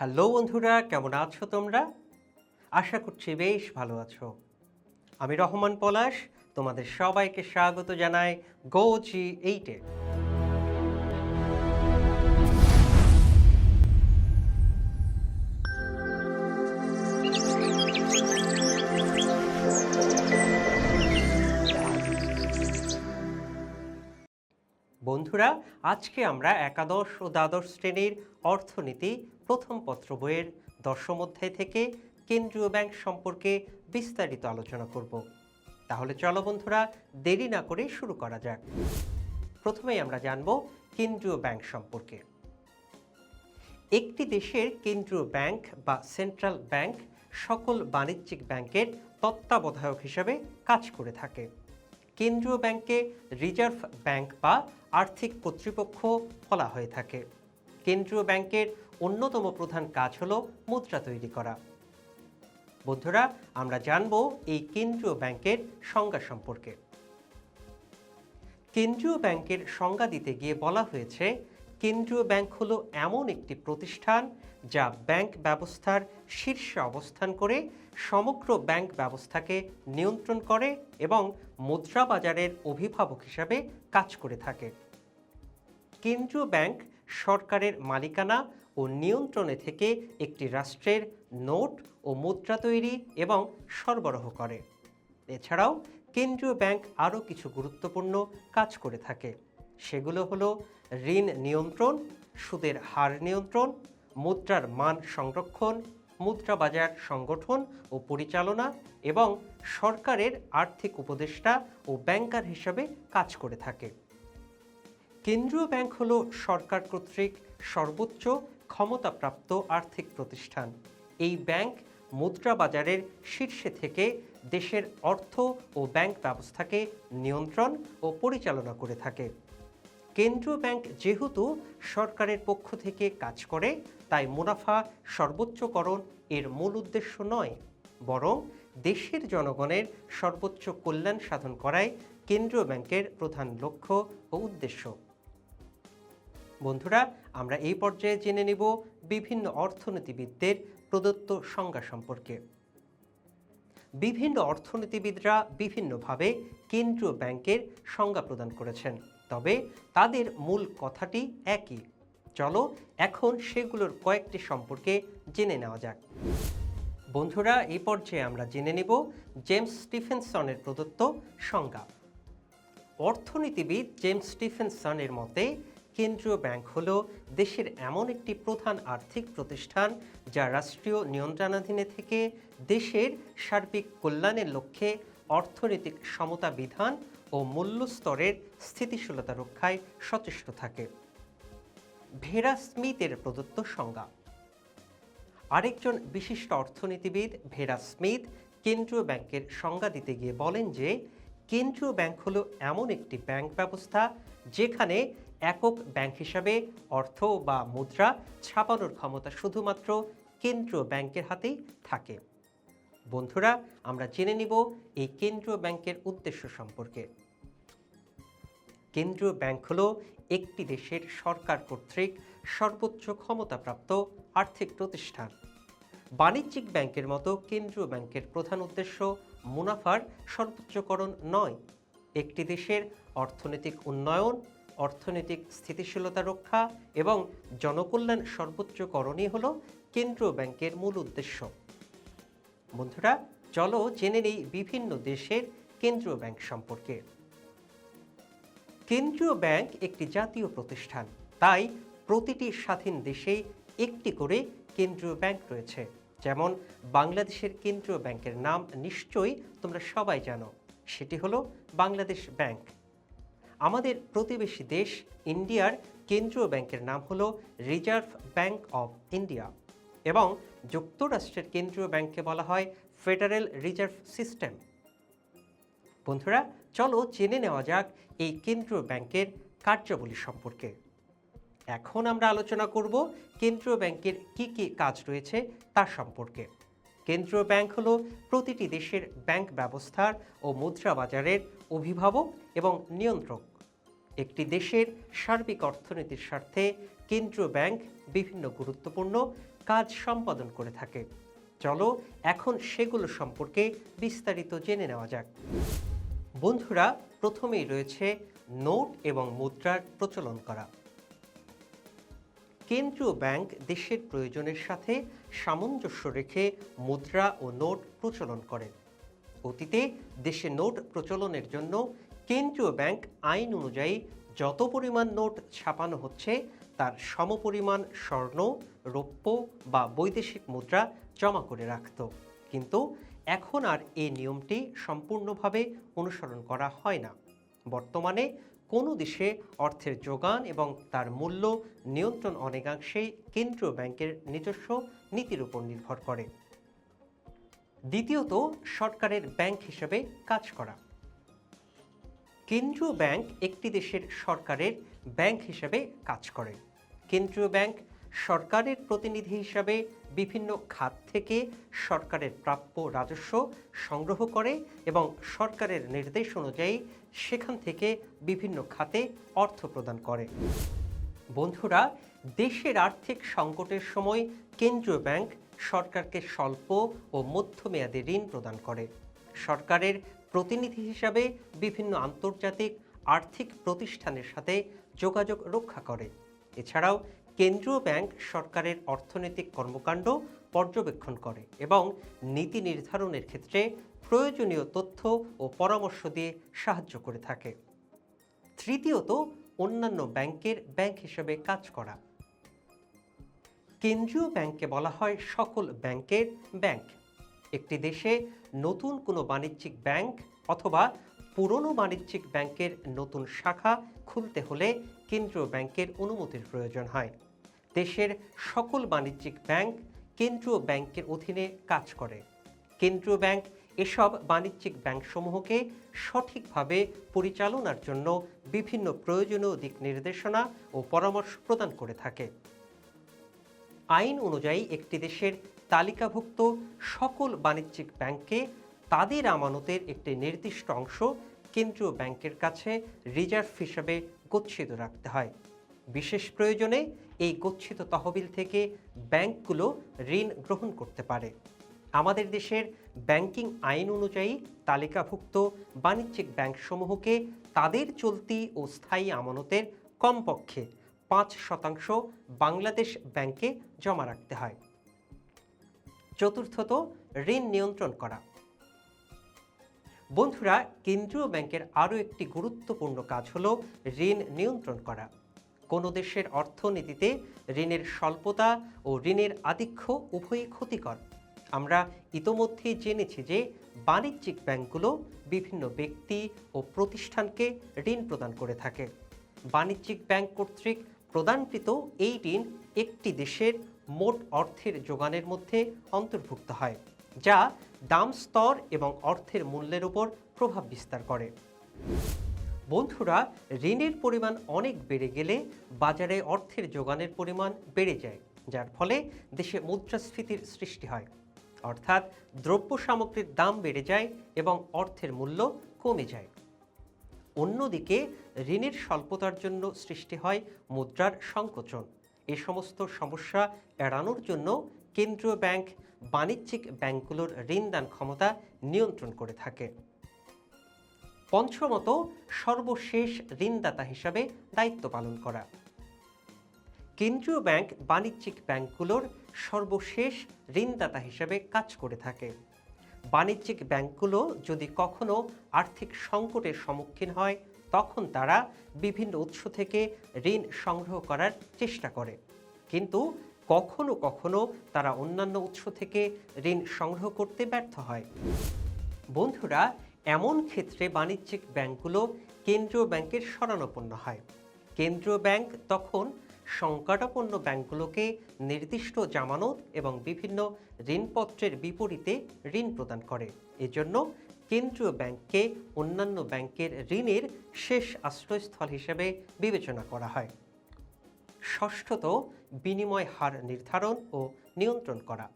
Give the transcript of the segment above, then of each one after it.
Hello বন্ধুরা, কেমন আছো তোমরা? আশা করছি বেশ ভালো আছো। আমি রহমান পলাশ, তোমাদের সবাইকে স্বাগত জানাই গো জি এইটে। বন্ধুরা, আজকে আমরা একাদশ ও দ্বাদশ শ্রেণির অর্থনীতি প্রথম পত্র বইয়ের দশম অধ্যায় থেকে কেন্দ্রীয় ব্যাংক সম্পর্কে বিস্তারিত আলোচনা করব। তাহলে চলো বন্ধুরা, দেরি না করে শুরু করা যাক। প্রথমেই আমরা জানব কেন্দ্রীয় ব্যাংক সম্পর্কে। একটি দেশের কেন্দ্রীয় ব্যাংক বা সেন্ট্রাল ব্যাংক সকল বাণিজ্যিক ব্যাংকের তত্ত্বাবধায়ক হিসাবে কাজ করে থাকে। কেন্দ্রীয় ব্যাংকে রিজার্ভ ব্যাংক বা আর্থিক কর্তৃপক্ষ বলা হয়ে থাকে। কেন্দ্রীয় ব্যাংকের অন্যতম প্রধান কাজ হল মুদ্রা তৈরি করা। বন্ধুরা, আমরা জানব এই কেন্দ্রীয় ব্যাংকের সংজ্ঞা সম্পর্কে। কেন্দ্রীয় ব্যাংকের সংজ্ঞা দিতে গিয়ে বলা হয়েছে, কেন্দ্রীয় ব্যাংক হলো এমন একটি প্রতিষ্ঠান যা ব্যাংক ব্যবস্থার শীর্ষে অবস্থান করে সমগ্র ব্যাংক ব্যবস্থাকে নিয়ন্ত্রণ করে এবং মুদ্রা বাজারের অভিভাবক হিসাবে কাজ করে থাকে। কেন্দ্রীয় ব্যাংক সরকারের মালিকানা ও নিয়ন্ত্রণে থেকে একটি রাষ্ট্রের নোট ও মুদ্রা তৈরি এবং সরবরাহ করে। এছাড়াও কেন্দ্রীয় ব্যাংক আরও কিছু গুরুত্বপূর্ণ কাজ করে থাকে। সেগুলো হলো ঋণ নিয়ন্ত্রণ, সুদের হার নিয়ন্ত্রণ, মুদ্রার মান সংরক্ষণ, মুদ্রা বাজার সংগঠন ও পরিচালনা এবং সরকারের আর্থিক উপদেষ্টা ও ব্যাংকার হিসাবে কাজ করে থাকে। কেন্দ্রীয় ব্যাংক হল সরকার কর্তৃক সর্বোচ্চ ক্ষমতাপ্রাপ্ত আর্থিক প্রতিষ্ঠান। এই ব্যাংক মুদ্রা বাজারের শীর্ষে থেকে দেশের অর্থ ও ব্যাংক ব্যবস্থাকে নিয়ন্ত্রণ ও পরিচালনা করে থাকে। কেন্দ্রীয় ব্যাংক যেহেতু সরকারের পক্ষ থেকে কাজ করে, তাই মুনাফা সর্বোচ্চকরণ এর মূল উদ্দেশ্য নয়, বরং দেশের জনগণের সর্বোচ্চ কল্যাণ সাধন করাই কেন্দ্রীয় ব্যাংকের প্রধান লক্ষ্য ও উদ্দেশ্য। বন্ধুরা, আমরা এই পর্যায়ে জেনে নেব বিভিন্ন অর্থনীতিবিদদের প্রদত্ত সংজ্ঞা সম্পর্কে। বিভিন্ন অর্থনীতিবিদরা বিভিন্নভাবে কেন্দ্রীয় ব্যাংকের সংজ্ঞা প্রদান করেছেন, তবে তাদের মূল কথাটি একই। চলো এখন সেগুলোর কয়েকটি সম্পর্কে জেনে নেওয়া যাক। বন্ধুরা, এই পর্যায়ে আমরা জেনে নেব জেমস স্টিফেনসনের প্রদত্ত সংজ্ঞা। অর্থনীতিবিদ জেমস স্টিফেনসনের মতে কেন্দ্রীয় ব্যাংক হল দেশের এমন একটি প্রধান আর্থিক প্রতিষ্ঠান যা রাষ্ট্রীয় নিয়ন্ত্রণাধীনে থেকে দেশের সার্বিক কল্যাণের লক্ষ্যে অর্থনৈতিক সমতা বিধান ও মূল্য স্তরের স্থিতিশীলতা রক্ষায় সচেষ্ট থাকে। ভেরা স্মিথের প্রদত্ত সংজ্ঞা। আরেকজন বিশিষ্ট অর্থনীতিবিদ ভেরা স্মিথ কেন্দ্রীয় ব্যাংকের সংজ্ঞা দিতে গিয়ে বলেন যে, কেন্দ্রীয় ব্যাংক হলো এমন একটি ব্যাংক ব্যবস্থা যেখানে একক ব্যাংক হিসাবে অর্থ বা মুদ্রা ছাপানোর ক্ষমতা শুধুমাত্র কেন্দ্রীয় ব্যাংকের হাতেই থাকে। বন্ধুরা, আমরা জেনে নিব এই কেন্দ্রীয় ব্যাংকের উদ্দেশ্য সম্পর্কে। কেন্দ্রীয় ব্যাংক হল একটি দেশের সরকার কর্তৃক সর্বোচ্চ ক্ষমতাপ্রাপ্ত আর্থিক প্রতিষ্ঠান। বাণিজ্যিক ব্যাংকের মতো কেন্দ্রীয় ব্যাংকের প্রধান উদ্দেশ্য মুনাফার সর্বোচ্চকরণ নয়। একটি দেশের অর্থনৈতিক উন্নয়ন অর্থনৈতিক স্থিতিশীলতা রক্ষা এবং জনকল্যাণ সর্বোচ্চকরণই হল কেন্দ্রীয় ব্যাংকের মূল উদ্দেশ্য। বন্ধুরা, চলো জেনে নেই বিভিন্ন দেশের কেন্দ্রীয় ব্যাংক সম্পর্কে। কেন্দ্রীয় ব্যাংক একটি জাতীয় প্রতিষ্ঠান, তাই প্রতিটি স্বাধীন দেশেই একটি করে কেন্দ্রীয় ব্যাংক রয়েছে। যেমন, বাংলাদেশের কেন্দ্রীয় ব্যাংকের নাম নিশ্চয়ই তোমরা সবাই জানো, সেটি হলো বাংলাদেশ ব্যাংক। আমাদের প্রতিবেশী দেশ ইন্ডিয়ার কেন্দ্রীয় ব্যাংকের নাম হলো রিজার্ভ ব্যাংক অফ ইন্ডিয়া এবং যুক্তরাষ্ট্রের কেন্দ্রীয় ব্যাংককে বলা হয় ফেডারেল রিজার্ভ সিস্টেম। বন্ধুরা, চলো জেনে নেওয়া যাক এই কেন্দ্রীয় ব্যাংকের কার্যাবলী সম্পর্কে। এখন আমরা আলোচনা করব কেন্দ্রীয় ব্যাংকের কি কি কাজ রয়েছে তার সম্পর্কে। কেন্দ্রীয় ব্যাংক হলো প্রতিটি দেশের ব্যাংক ব্যবস্থার ও মুদ্রা বাজারের অভিভাবক এবং নিয়ন্ত্রক। একটি দেশের সার্বিক অর্থনীতির স্বার্থে কেন্দ্রীয় ব্যাংক বিভিন্ন গুরুত্বপূর্ণ কাজ সম্পাদন করে থাকে। চলো এখন সেগুলো সম্পর্কে বিস্তারিত জেনে নেওয়া যাক। বন্ধুরা, প্রথমেই রয়েছে নোট এবং মুদ্রার প্রচলন করা। কেন্দ্রীয় ব্যাংক দেশের প্রয়োজনের সাথে সামঞ্জস্য রেখে মুদ্রা ও নোট প্রচলন করে। অতীতে দেশে নোট প্রচলনের জন্য কেন্দ্রীয় ব্যাংক আইন অনুযায়ী যত পরিমাণ নোট ছাপানো হচ্ছে, তার সমপরিমাণ স্বর্ণ, রৌপ্য বা বৈদেশিক মুদ্রা জমা করে রাখত। কিন্তু এখন আর এই নিয়মটি সম্পূর্ণভাবে অনুসরণ করা হয় না। বর্তমানে কোনো দেশে অর্থের যোগান এবং তার মূল্য নিয়ন্ত্রণ অনেকাংশেই কেন্দ্রীয় ব্যাংকের নিজস্ব নীতির উপর নির্ভর করে। দ্বিতীয়ত, সরকারের ব্যাংক হিসেবে কাজ করা। কেন্দ্রীয় ব্যাংক একটি দেশের সরকারের ব্যাংক হিসেবে কাজ করে। কেন্দ্রীয় ব্যাংক সরকারের প্রতিনিধি হিসাবে বিভিন্ন খাত থেকে সরকারের প্রাপ্য রাজস্ব সংগ্রহ করে এবং সরকারের নির্দেশ অনুযায়ী সেখান থেকে বিভিন্ন খাতে অর্থ প্রদান করে। বন্ধুরা, দেশের আর্থিক সংকটের সময় কেন্দ্রীয় ব্যাংক সরকারকে স্বল্প ও মধ্যমেয়াদী ঋণ প্রদান করে। সরকারের প্রতিনিধি হিসাবে বিভিন্ন আন্তর্জাতিক আর্থিক প্রতিষ্ঠানের সাথে যোগাযোগ রক্ষা করে। এছাড়াও কেন্দ্রীয় ব্যাংক সরকারের অর্থনৈতিক কর্মকাণ্ড পর্যবেক্ষণ করে এবং নীতি নির্ধারণের ক্ষেত্রে প্রয়োজনীয় তথ্য ও পরামর্শ দিয়ে সাহায্য করে থাকে। তৃতীয়ত, অন্যান্য ব্যাংকের ব্যাংক হিসেবে কাজ করা। কেন্দ্রীয় ব্যাংককে বলা হয় সকল ব্যাংকের ব্যাংক। একটি দেশে নতুন কোনো বাণিজ্যিক ব্যাংক অথবা পুরনো বাণিজ্যিক ব্যাংকের নতুন শাখা খুলতে হলে কেন্দ্রীয় ব্যাংকের অনুমতির প্রয়োজন হয়। দেশের সকল বাণিজ্যিক ব্যাংক কেন্দ্রীয় ব্যাংকের অধীনে কাজ করে। কেন্দ্রীয় ব্যাংক এসব বাণিজ্যিক ব্যাংকসমূহকে সঠিকভাবে পরিচালনার জন্য বিভিন্ন প্রয়োজনীয় দিক নির্দেশনা ও পরামর্শ প্রদান করে থাকে। আইন অনুযায়ী একটি দেশের তালিকাভুক্ত সকল বাণিজ্যিক ব্যাংকে তাদের আমানতের একটি নির্দিষ্ট অংশ কেন্দ্রীয় ব্যাংকের কাছে রিজার্ভ হিসাবে গচ্ছিত রাখতে হয়। বিশেষ প্রয়োজনে এই গচ্ছিত তহবিল থেকে ব্যাংকগুলো ঋণ গ্রহণ করতে পারে। আমাদের দেশের ব্যাংকিং আইন অনুযায়ী তালিকাভুক্ত বাণিজ্যিক ব্যাংকসমূহকে তাদের চলতি ও স্থায়ী আমানতের কমপক্ষে পাঁচ শতাংশ বাংলাদেশ ব্যাংকে জমা রাখতে হয়। চতুর্থত, ঋণ নিয়ন্ত্রণ করা। বন্ধুরা, কেন্দ্রীয় ব্যাংকের আরও একটি গুরুত্বপূর্ণ কাজ হল ঋণ নিয়ন্ত্রণ করা। কোনো দেশের অর্থনীতিতে ঋণের স্বল্পতা ও ঋণের আধিক্য উভয়ই ক্ষতিকর। আমরা ইতোমধ্যেই জেনেছি যে বাণিজ্যিক ব্যাংকগুলো বিভিন্ন ব্যক্তি ও প্রতিষ্ঠানকে ঋণ প্রদান করে থাকে। বাণিজ্যিক ব্যাংক কর্তৃক প্রদানকৃত এই ঋণ একটি দেশের মোট অর্থের যোগানের মধ্যে অন্তর্ভুক্ত হয়, যা দাম স্তর এবং অর্থের মূল্যের উপর প্রভাব বিস্তার করে। বন্ধুরা, ঋণের পরিমাণ অনেক বেড়ে গেলে বাজারে অর্থের যোগানের পরিমাণ বেড়ে যায়, যার ফলে দেশে মুদ্রাস্ফীতির সৃষ্টি হয়। অর্থাৎ দ্রব্য সামগ্রীর দাম বেড়ে যায় এবং অর্থের মূল্য কমে যায়। অন্যদিকে ঋণের স্বল্পতার জন্য সৃষ্টি হয় মুদ্রার সংকোচন। এ সমস্ত সমস্যা এড়ানোর জন্য কেন্দ্রীয় ব্যাংক বাণিজ্যিক ব্যাংকগুলোর ঋণদান ক্ষমতা নিয়ন্ত্রণ করে থাকে। পঞ্চমত, সর্বশেষ ঋণদাতা হিসাবে দায়িত্ব পালন করা। কেন্দ্রীয় ব্যাংক বাণিজ্যিক ব্যাংকগুলোর সর্বশেষ ঋণদাতা হিসাবে কাজ করে থাকে। বাণিজ্যিক ব্যাংকগুলো যদি কখনো আর্থিক সংকটের সম্মুখীন হয়, তখন তারা বিভিন্ন উৎস থেকে ঋণ সংগ্রহ করার চেষ্টা করে। কিন্তু কখনো কখনো তারা অন্যান্য উৎস থেকে ঋণ সংগ্রহ করতে ব্যর্থ হয়। বন্ধুরা, এমন ক্ষেত্রে বাণিজ্যিক ব্যাংকগুলো কেন্দ্রীয় ব্যাংকের শরণাপন্ন হয়। কেন্দ্রীয় ব্যাংক তখন সংকটাপন্ন ব্যাংকগুলোকে নির্দিষ্ট জামানত এবং বিভিন্ন ঋণপত্রের বিপরীতে ঋণ প্রদান করে। এজন্য কেন্দ্রীয় ব্যাংককে অন্যান্য ব্যাংকের ঋণের শেষ আশ্রয়স্থল হিসেবে বিবেচনা করা হয়। ষষ্ঠত, বিনিময় হার নির্ধারণ ও নিয়ন্ত্রণ করা।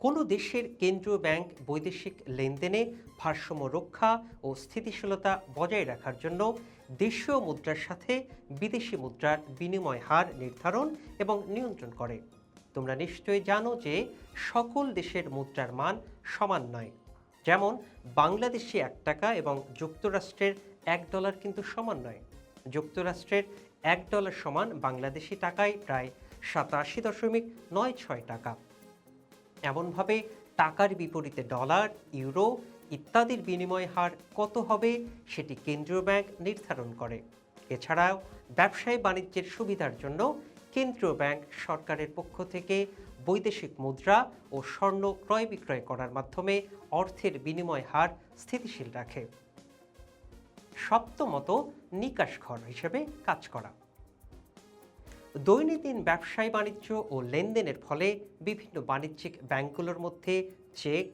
কোনো দেশের কেন্দ্রীয় ব্যাংক বৈদেশিক লেনদেনে ভারসাম্য রক্ষা ও স্থিতিশীলতা বজায় রাখার জন্য দেশীয় মুদ্রার সাথে বিদেশি মুদ্রার বিনিময় হার নির্ধারণ এবং নিয়ন্ত্রণ করে। তোমরা নিশ্চয়ই জানো যে সকল দেশের মুদ্রার মান সমান নয়। যেমন, বাংলাদেশে এক টাকা এবং যুক্তরাষ্ট্রের এক ডলার কিন্তু সমান নয়। যুক্তরাষ্ট্রের এক ডলার সমান বাংলাদেশি টাকায় প্রায় সাতাশি দশমিক নয় ছয় টাকা। এমনভাবে টাকার বিপরীতে ডলার, ইউরো ইত্যাদির বিনিময় হার কত হবে সেটি কেন্দ্রীয় ব্যাংক নির্ধারণ করে। এছাড়াও ব্যবসায়ী বাণিজ্যের সুবিধার জন্য কেন্দ্রীয় ব্যাংক সরকারের পক্ষ থেকে বৈদেশিক মুদ্রা ও স্বর্ণ ক্রয় বিক্রয় করার মাধ্যমে অর্থের বিনিময় হার স্থিতিশীল রাখে। সপ্তমত, নিকাশ ঘর হিসেবে কাজ করা। দৈনন্দিন ব্যবসায় বাণিজ্য ও লেনদেনের ফলে বিভিন্ন বাণিজ্যিক ব্যাংকগুলোর মধ্যে চেক,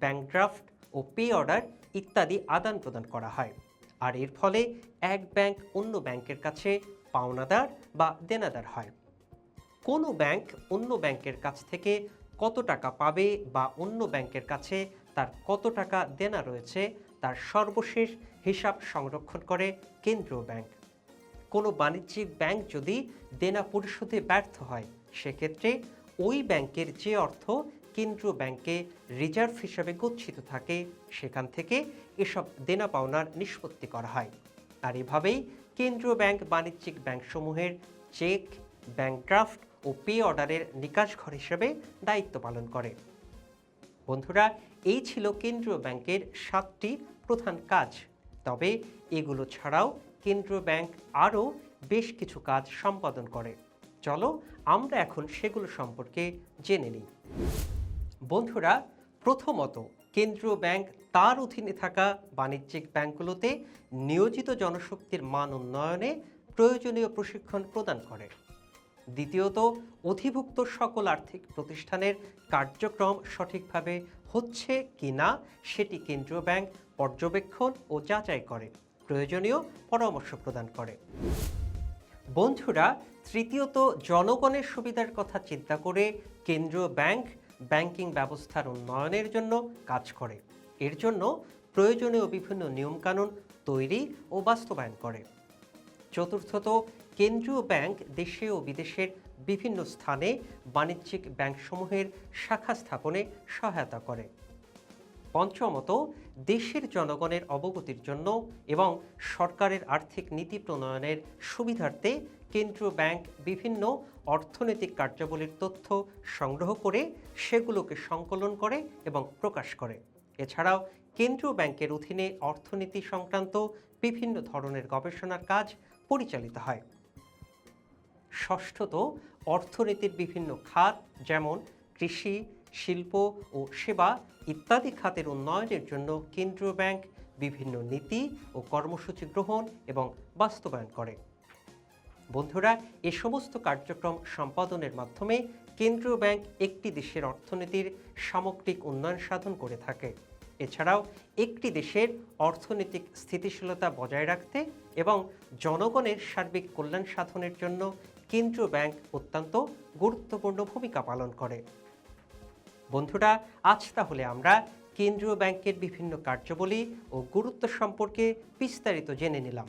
ব্যাংক ড্রাফট ও পে অর্ডার ইত্যাদি আদান প্রদান করা হয়। আর এর ফলে এক ব্যাংক অন্য ব্যাংকের কাছে পাওনাদার বা দেনাদার হয়। কোনো ব্যাংক অন্য ব্যাংকের কাছ থেকে কত টাকা পাবে বা অন্য ব্যাংকের কাছে তার কত টাকা দেনা রয়েছে, তার সর্বশেষ হিসাব সংরক্ষণ করে কেন্দ্রীয় ব্যাংক। কোনো বাণিজ্যিক ব্যাংক যদি দেনা পরিশোধে ব্যর্থ হয়, সেক্ষেত্রে ওই ব্যাংকের যে অর্থ কেন্দ্রীয় ব্যাংকে রিজার্ভ হিসাবে গচ্ছিত থাকে, সেখান থেকে এসব দেনা পাওনার নিষ্পত্তি করা হয়। আর এভাবেই কেন্দ্রীয় ব্যাংক বাণিজ্যিক ব্যাংকসমূহের চেক, ব্যাংক ড্রাফট ও পে অর্ডারের নিকাশ ঘর হিসেবে দায়িত্ব পালন করে। বন্ধুরা, এই ছিল কেন্দ্রীয় ব্যাংকের সাতটি প্রধান কাজ। তবে এগুলো ছাড়াও কেন্দ্রীয় ব্যাংক আরও বেশ কিছু কাজ সম্পাদন করে। চলো আমরা এখন সেগুলো সম্পর্কে জেনে নিই। বন্ধুরা, প্রথমত কেন্দ্রীয় ব্যাংক তার অধীনে থাকা বাণিজ্যিক ব্যাংকগুলোতে নিয়োজিত জনশক্তির মান উন্নয়নে প্রয়োজনীয় প্রশিক্ষণ প্রদান করে। দ্বিতীয়ত, অধিভুক্ত সকল আর্থিক প্রতিষ্ঠানের কার্যক্রম সঠিকভাবে হচ্ছে কি না সেটি কেন্দ্রীয় ব্যাংক পর্যবেক্ষণ ও যাচাই করে, প্রয়োজনীয় পরামর্শ প্রদান করে। বন্ধুরা, তৃতীয়ত, জনগণের সুবিধার কথা চিন্তা করে কেন্দ্রীয় ব্যাংক ব্যাংকিং ব্যবস্থার উন্নয়নের জন্য কাজ করে। এর জন্য প্রয়োজনীয় বিভিন্ন নিয়মকানুন তৈরি ও বাস্তবায়ন করে। চতুর্থত, কেন্দ্রীয় ব্যাংক দেশে ও বিদেশের বিভিন্ন স্থানে বাণিজ্যিক ব্যাংকসমূহের শাখা স্থাপনে সহায়তা করে। পঞ্চমত, দেশের জনগণের অবগতির জন্য এবং সরকারের আর্থিক নীতি প্রণয়নের সুবিধার্থে কেন্দ্রীয় ব্যাংক বিভিন্ন অর্থনৈতিক কার্যাবলীর তথ্য সংগ্রহ করে সেগুলোকে সংকলন করে এবং প্রকাশ করে। এছাড়াও কেন্দ্রীয় ব্যাংকের অধীনে অর্থনীতি সংক্রান্ত বিভিন্ন ধরনের গবেষণার কাজ পরিচালিত হয়। ষষ্ঠত, অর্থনীতির বিভিন্ন খাত যেমন কৃষি, শিল্প ও সেবা ইত্যাদি খাতের উন্নয়নের জন্য কেন্দ্রীয় ব্যাংক বিভিন্ন নীতি ও কর্মসূচি গ্রহণ এবং বাস্তবায়ন করে। বন্ধুরা, এ সমস্ত কার্যক্রম সম্পাদনের মাধ্যমে কেন্দ্রীয় ব্যাংক একটি দেশের অর্থনীতির সামগ্রিক উন্নয়ন সাধন করে থাকে। এছাড়াও একটি দেশের অর্থনৈতিক স্থিতিশীলতা বজায় রাখতে এবং জনগণের সার্বিক কল্যাণ সাধনের জন্য কেন্দ্রীয় ব্যাংক অত্যন্ত গুরুত্বপূর্ণ ভূমিকা পালন করে। বন্ধুরা, আজ তাহলে আমরা কেন্দ্রীয় ব্যাংকের বিভিন্ন কার্যাবলী ও গুরুত্ব সম্পর্কে বিস্তারিত জেনে নিলাম।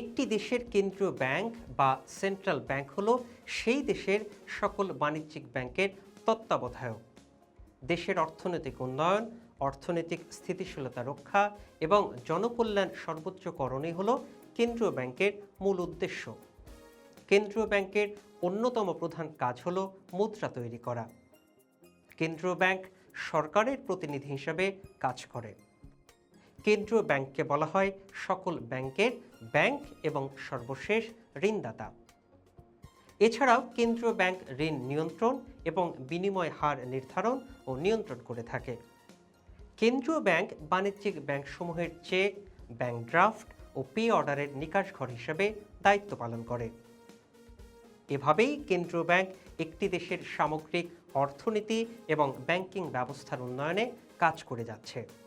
একটি দেশের কেন্দ্রীয় ব্যাংক বা সেন্ট্রাল ব্যাংক হল সেই দেশের সকল বাণিজ্যিক ব্যাংকের তত্ত্বাবধায়ক। দেশের অর্থনৈতিক উন্নয়ন, অর্থনৈতিক স্থিতিশীলতা রক্ষা এবং জনকল্যাণ সর্বোচ্চকরণই হল কেন্দ্রীয় ব্যাংকের মূল উদ্দেশ্য। কেন্দ্রীয় ব্যাংকের অন্যতম প্রধান কাজ হল মুদ্রা তৈরি করা। কেন্দ্রীয় ব্যাংক সরকারের প্রতিনিধি হিসাবে কাজ করে। কেন্দ্রীয় ব্যাংককে বলা হয় সকল ব্যাংকের ব্যাংক এবং সর্বশেষ ঋণদাতা। এছাড়াও কেন্দ্রীয় ব্যাংক ঋণ নিয়ন্ত্রণ এবং বিনিময় হার নির্ধারণ ও নিয়ন্ত্রণ করে থাকে। কেন্দ্রীয় ব্যাংক বাণিজ্যিক ব্যাংকসমূহের চেক, ব্যাংক ড্রাফট ও পে অর্ডারের নিকাশ ঘর হিসেবে দায়িত্ব পালন করে। এভাবেই কেন্দ্রীয় ব্যাংক একটি দেশের সামগ্রিক অর্থনীতি এবং ব্যাংকিং ব্যবস্থার উন্নয়নে কাজ করে যাচ্ছে।